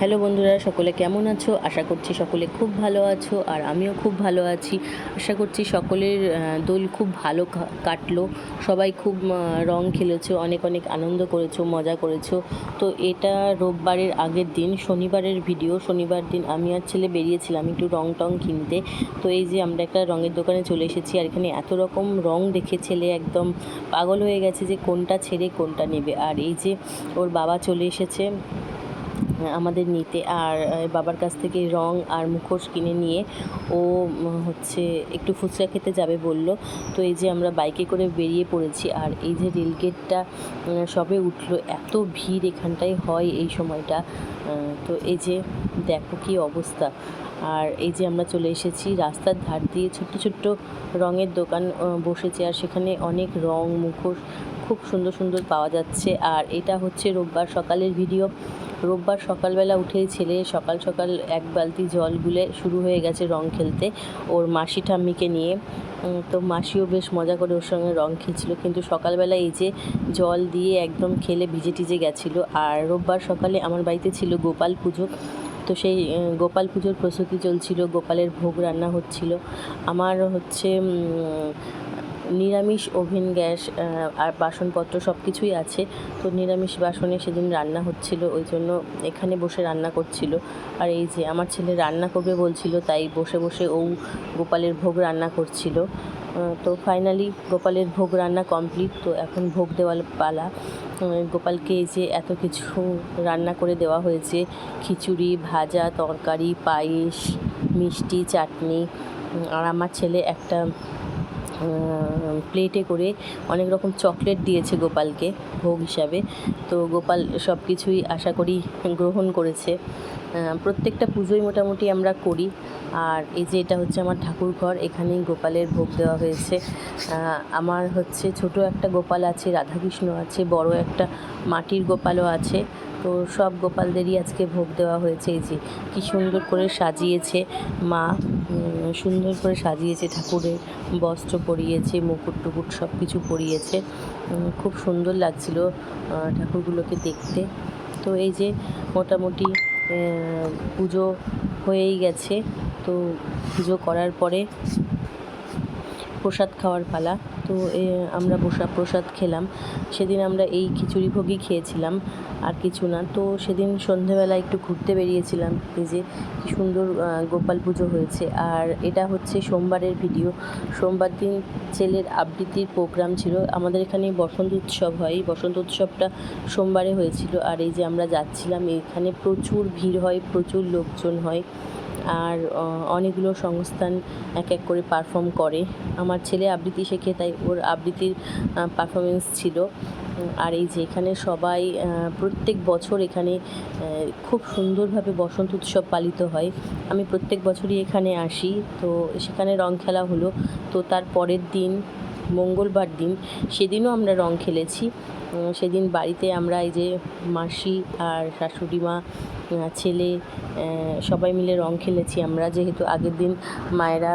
Hello বন্ধুরা, সকলে কেমন আছো? আশা করছি সকলে খুব ভালো আছো আর আমিও খুব ভালো আছি। আশা করছি সকলের দোল খুব ভালো কাটলো। সবাই খুব রং খেলেছো, অনেক অনেক আনন্দ করেছ, মজা করেছ। তো এটা রোববারের আগের দিন, শনিবারের ভিডিও শনিবার দিন আমি আর ছেলে বেরিয়েছিলাম একটু রং টং কিনতে। তো এই যে আমরা একটা রঙের দোকানে চলে এসেছি আর এখানে এত রকম রং দেখে ছেলে একদম পাগল হয়ে গেছে যে কোনটা ছেড়ে কোনটা নেবে। আর এই যে ওর বাবা চলে এসেছে। আমাদের নিতে আর বাবার কাছ থেকে রং আর মুখোশ কিনে নিয়ে ও হচ্ছে একটু ফুচকা খেতে যাবে বলল। তো এই যে আমরা বাইকে করে বেরিয়ে পড়েছি আর এই যে রেলগেটটা সবে উঠল, এত ভিড় এখানটায় হয় এই সময়টা। তো এই যে দেখো কি অবস্থা। আর এই যে আমরা চলে এসেছি, রাস্তার ধার দিয়ে ছোট্ট ছোট্ট রঙের দোকান বসেছে আর সেখানে অনেক রং, মুখোশ খুব সুন্দর সুন্দর পাওয়া যাচ্ছে। আর এটা হচ্ছে রোববার সকালের ভিডিও। রোববার সকালবেলা উঠেই ছেলে সকাল সকাল এক বালতি জল গুলে শুরু হয়ে গেছে রং খেলতে। ওর মাসি ঠাম্মিকে নিয়ে। তো মাসিও বেশ মজা করে ওর সঙ্গে রং খেলছিল। কিন্তু সকালবেলা এই যে জল দিয়ে একদম খেলে ভিজে টিজে গেছিল। আর রোববার সকালে আমার বাড়িতে ছিল গোপাল পুজো। তো সেই গোপাল পুজোর প্রস্তুতি চলছিল। গোপালের ভোগ রান্না হচ্ছিল। আমার হচ্ছে নিরামিষ ওভেন গ্যাস আর বাসনপত্র সব কিছুই আছে। তো নিরামিষ বাসনে সেদিন রান্না হচ্ছিল, ওই জন্য এখানে বসে রান্না করছিল। আর এই যে আমার ছেলে রান্না করবে বলছিল, তাই বসে বসে ও গোপালের ভোগ রান্না করছিল। তো ফাইনালি গোপালের ভোগ রান্না কমপ্লিট তো এখন ভোগ দেওয়ার পালা। গোপালকে এই যে এত কিছু রান্না করে দেওয়া হয়েছে, খিচুড়ি, ভাজা, তরকারি, পায়েস, মিষ্টি, চাটনি। আর আমার ছেলে একটা প্লেটে করে অনেক রকম চকলেট দিয়েছে গোপালকে, ভোগ হিসাবে। তো গোপাল সব কিছুই আশা করি গ্রহণ করেছে। প্রত্যেকটা পুজোই মোটামুটি আমরা করি। আর এই যে এটা হচ্ছে আমার ঠাকুর ঘর এখানেই গোপালের ভোগ দেওয়া হয়েছে। আমার হচ্ছে ছোট একটা গোপাল আছে, রাধাকৃষ্ণ আছে, বড় একটা মাটির গোপালও আছে। তো সব গোপালদেরই আজকে ভোগ দেওয়া হয়েছে। এই যে কি সুন্দর করে সাজিয়েছে মা সুন্দর করে সাজিয়েছে ঠাকুরের বস্ত্র পরিয়েছে, মুকুট টুকুট সব কিছু পরিয়েছে। খুব সুন্দর লাগছিল ঠাকুরগুলোকে দেখতে। তো এই যে মোটামুটি পুজো হয়েই গেছে। তো পুজো করার পরে প্রসাদ খাওয়ার পালা। তো আমরা বসা, প্রসাদ খেলাম। সেদিন আমরা এই খিচুড়ি ভোগই খেয়েছিলাম, আর কিছু না। তো সেদিন সন্ধেবেলা একটু ঘুরতে বেরিয়েছিলাম, এই যে কি সুন্দর গোপাল পুজো হয়েছে। আর এটা হচ্ছে সোমবারের ভিডিও। সোমবার দিন ছেলের আবৃত্তির প্রোগ্রাম ছিল। আমাদের এখানে বসন্ত উৎসব হয়। বসন্ত উৎসবটা সোমবারে হয়েছিল। আর এই যে আমরা যাচ্ছিলাম, এখানে প্রচুর ভিড় হয়, প্রচুর লোকজন হয়। আর অনেকগুলো সংস্থান এক এক করে পারফর্ম করে। আমার ছেলে আবৃত্তি শেখে, তাই ওর আবৃত্তির পারফরমেন্স ছিল। আর এই যে এখানে সবাই প্রত্যেক বছর এখানে খুব সুন্দরভাবে বসন্ত উৎসব পালিত হয়। আমি প্রত্যেক বছরই এখানে আসি। তো সেখানে রং খেলা হলো। তো তার পরের দিন মঙ্গলবার দিন সেদিনও আমরা রং খেলেছি। সেদিন বাড়িতে আমরা এই যে মাসি আর শাশুড়ি মা ছেলে সবাই মিলে রং খেলেছি। আমরা যেহেতু আগের দিন মায়েরা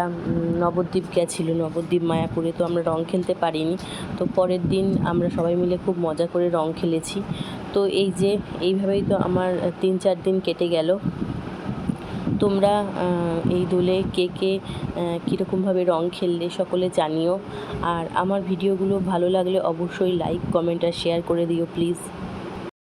নবদ্বীপ গেছিল, নবদ্বীপ মায়াপুরে, তো আমরা রং খেলতে পারিনি। তো পরের দিন আমরা সবাই মিলে খুব মজা করে রং খেলেছি। তো এই যে এইভাবেই তো আমার তিন চার দিন কেটে গেল। তোমরা এই দোলে কে কে কীরকমভাবে রং খেললে সকলে জানিও। আর আমার ভিডিওগুলো ভালো লাগলে অবশ্যই লাইক কমেন্ট আর শেয়ার করে দিও প্লিজ